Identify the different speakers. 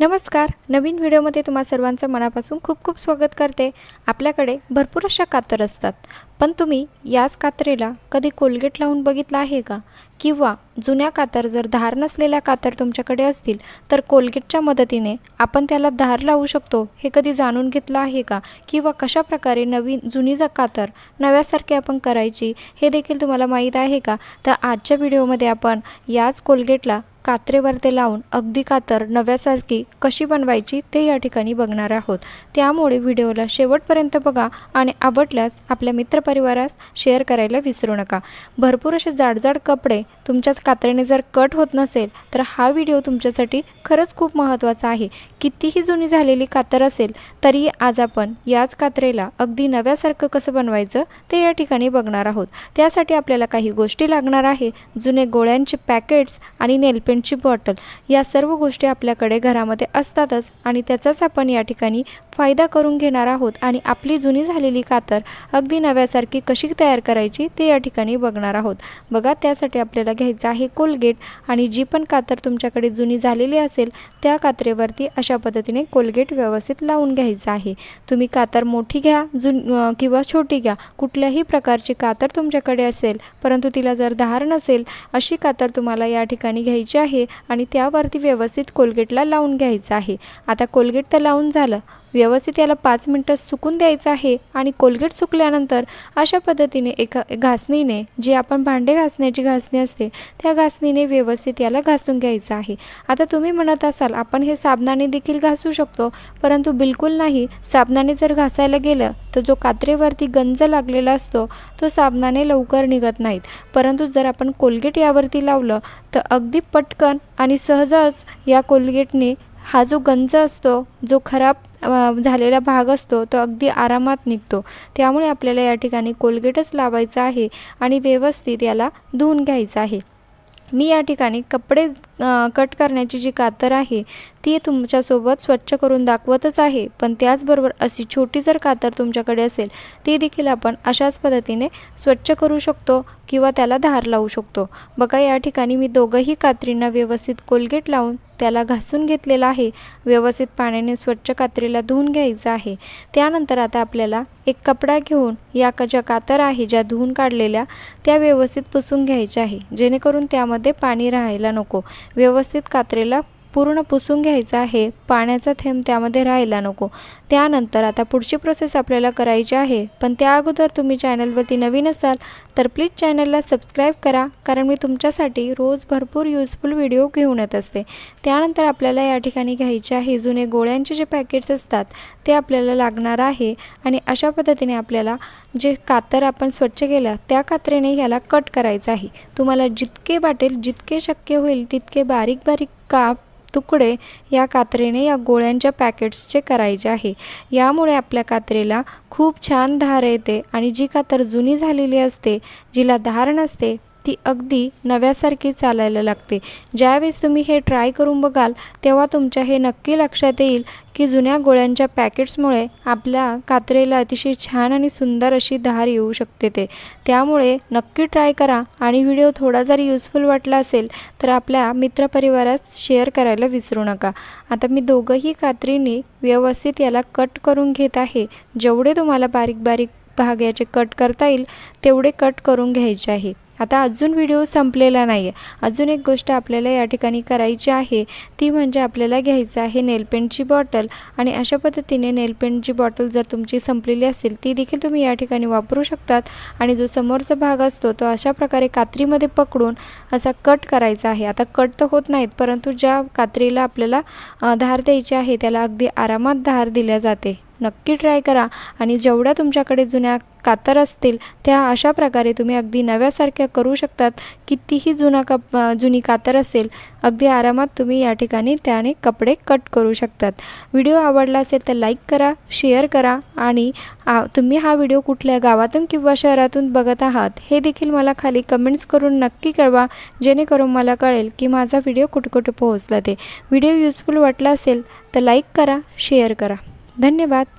Speaker 1: नमस्कार. नवीन व्हिडिओमध्ये तुम्हा सर्वांचं मनापासून खूप खूप स्वागत करते. आपल्याकडे भरपूर अशा कातर असतात. पण तुम्ही याच कात्रेला कधी कोलगेट लावून बघितला आहे का? किंवा जुन्या कातर जर धार नसलेल्या कातर तुमच्याकडे असतील तर कोलगेटच्या मदतीने आपण त्याला धार लावू शकतो हे कधी जाणून घेतलं आहे का? किंवा कशा प्रकारे नवीन जुनी जा कातर नव्यासारखी आपण करायची हे देखील तुम्हाला माहीत आहे का? तर आजच्या व्हिडिओमध्ये आपण याच कोलगेटला कात्रेवरती लावून अगदी कातर नव्यासारखी कशी बनवायची ते या ठिकाणी बघणार आहोत. त्यामुळे व्हिडिओला शेवटपर्यंत बघा आणि आवडल्यास आपल्या मित्रपरिवारास शेअर करायला विसरू नका. भरपूर असे जाडजाड कपडे तुमच्याच कात्रेने जर कट होत नसेल तर हा व्हिडिओ तुमच्यासाठी खरंच खूप महत्त्वाचा आहे. कितीही जुनी झालेली कातर असेल तरी आज आपण याच कात्रेला अगदी नव्यासारखं कसं बनवायचं ते या ठिकाणी बघणार आहोत. त्यासाठी आपल्याला काही गोष्टी लागणार आहे. जुने गोळ्यांचे पॅकेट्स आणि नेलपेंटची बॉटल या सर्व गोष्टी आपल्याकडे घरामध्ये असतातच आणि त्याचाच आपण या ठिकाणी फायदा करून घेणार आहोत आणि आपली जुनी झालेली कातर अगदी नव्यासारखी कशी तयार करायची ते या ठिकाणी बघणार आहोत. बघा त्यासाठी आपल्याला घ्यायचं आहे कोलगेट आणि जी पण कातर तुमच्याकडे जुनी झालेली असेल त्या कात्रेवरती अशा पद्धतीने कोलगेट व्यवस्थित लावून घ्यायचं आहे. तुम्ही कातर मोठी घ्या जुन किंवा छोटी घ्या. कुठल्याही प्रकारची कातर तुमच्याकडे असेल परंतु तिला जर धार नसेल अशी कातर तुम्हाला या ठिकाणी घ्यायची आहे आणि त्यावरती व्यवस्थित कोलगेटला लावून घ्यायचं आहे. आता कोलगेट तर लावून झालं व्यवस्थित याला पाच मिनटं सुकून द्यायचं आहे आणि कोलगेट सुकल्यानंतर अशा पद्धतीने एका घासणीने जी आपण भांडे घासण्याची घासणी असते त्या घासणीने व्यवस्थित याला घासून घ्यायचं आहे. आता तुम्ही म्हणत असाल आपण हे साबणाने देखील घासू शकतो परंतु बिलकुल नाही. साबणाने जर घासायला गेलं तर जो कात्रेवरती गंज लागलेला असतो तो साबणाने लवकर निघत नाहीत. परंतु जर आपण कोलगेट यावरती लावलं तर अगदी पटकन आणि सहजच या कोलगेटने हा जो गंज असतो जो खराब झालेला भाग असतो तो अगदी आरामात निघतो. त्यामुळे आपल्याला या ठिकाणी कोलगेटच लावायचं आहे आणि व्यवस्थित याला धुवून घ्यायचं आहे. मी या ठिकाणी कपडे कट करण्याची जी कातर आहे ती तुमच्यासोबत स्वच्छ करून दाखवतच आहे. पण त्याचबरोबर अशी छोटी जर कातर तुमच्याकडे असेल ती देखील आपण अशाच पद्धतीने स्वच्छ करू शकतो किंवा त्याला धार लावू शकतो. बघा या ठिकाणी मी दोघंही कात्रींना व्यवस्थित कोलगेट लावून त्याला घासून घेतलेला आहे. व्यवस्थित पाण्याने स्वच्छ कात्रीला धुवून घ्यायचं आहे. त्यानंतर आता आपल्याला एक कपडा घेऊन या का ज्या कातर आहे ज्या धुवून काढलेल्या त्या व्यवस्थित पुसून घ्यायच्या आहे. जेणेकरून त्यामध्ये पाणी राहायला नको. व्यवस्थित कात्रेला पूर्ण पुसून घ्यायचं आहे. पाण्याचा थेंब त्यामध्ये राहायला नको. त्यानंतर आता पुढची प्रोसेस आपल्याला करायची आहे. पण त्या अगोदर तुम्ही चॅनलवरती नवीन असाल तर प्लीज चॅनलला सबस्क्राईब करा. कारण मी तुमच्यासाठी रोज भरपूर युजफुल व्हिडिओ घेऊन येत असते. त्यानंतर आपल्याला या ठिकाणी घ्यायचे आहे जुने गोळ्यांचे जे पॅकेट्स असतात ते आपल्याला लागणार आहे. आणि अशा पद्धतीने आपल्याला जे कातर आपण स्वच्छ केलं त्या कात्रेने याला कट करायचं आहे. तुम्हाला जितके वाटेल जितके शक्य होईल तितके बारीक बारीक काप तुकडे या कात्रेने या गोळ्यांच्या पॅकेट्सचे करायचे आहे. यामुळे आपल्या कात्रेला खूप छान धार येते आणि जी कातर जुनी झालेली असते जिला धार नसते ती अगदी नव्यासारखी चालायला लागते. ज्यावेळेस तुम्ही हे ट्राय करून बघाल तेव्हा तुमच्या हे नक्की लक्षात येईल की जुन्या गोळ्यांच्या पॅकेट्समुळे आपल्या कात्रेला अतिशय छान आणि सुंदर अशी धार येऊ शकते ते. त्यामुळे नक्की ट्राय करा आणि व्हिडिओ थोडा जरी युजफुल वाटला असेल तर आपल्या मित्रपरिवारास शेअर करायला विसरू नका. आता मी दोघंही कात्रीने व्यवस्थित याला कट करून घेत आहे. जेवढे तुम्हाला बारीक बारीक भाग याचे कट करता येईल तेवढे कट करून घ्यायचे आहे. आता अजून व्हिडिओ संपलेला नाही आहे अजून एक गोष्ट आपल्याला या ठिकाणी करायची आहे ती म्हणजे आपल्याला घ्यायचं आहे नेलपेंटची बॉटल आणि अशा पद्धतीने नेलपेंटची बॉटल जर तुमची संपलेली असेल ती देखील तुम्ही या ठिकाणी वापरू शकतात. आणि जो समोरचा भाग असतो तो अशा प्रकारे कात्रीमध्ये पकडून असा कट करायचा आहे. आता कट तर होत नाहीत परंतु ज्या कात्रीला आपल्याला धार द्यायची आहे त्याला अगदी आरामात धार दिल्या जाते. नक्की ट्राय करा. आणि जेवढ्या तुमच्याकडे जुन्या कातर असतील त्या अशा प्रकारे तुम्ही अगदी नव्यासारख्या करू शकतात. कितीही जुना कप जुनी कातर असेल अगदी आरामात तुम्ही या ठिकाणी त्याने कपडे कट करू शकतात. व्हिडिओ आवडला असेल तर लाईक करा शेअर करा आणि आ, तुम्ही हा व्हिडिओ कुठल्या गावातून किंवा शहरातून बघत आहात हे देखील मला खाली कमेंट्स करून नक्की कळवा जेणेकरून मला कळेल की माझा व्हिडिओ कुठे कुठे पोहोचला ते. व्हिडिओ युजफुल वाटला असेल तर लाईक करा शेअर करा. धन्यवाद.